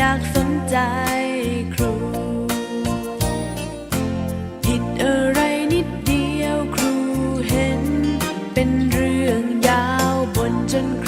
อยากสนใจครู ผิดอะไรนิดเดียวครูเห็น เป็นเรื่องยาวบนจนครู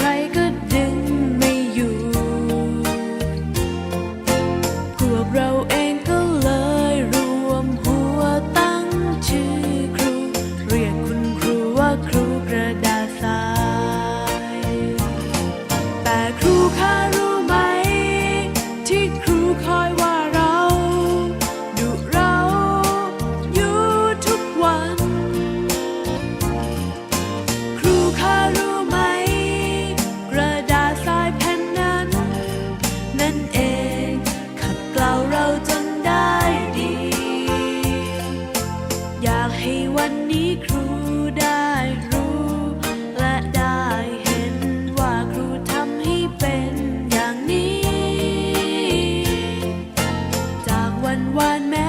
วันวานแม้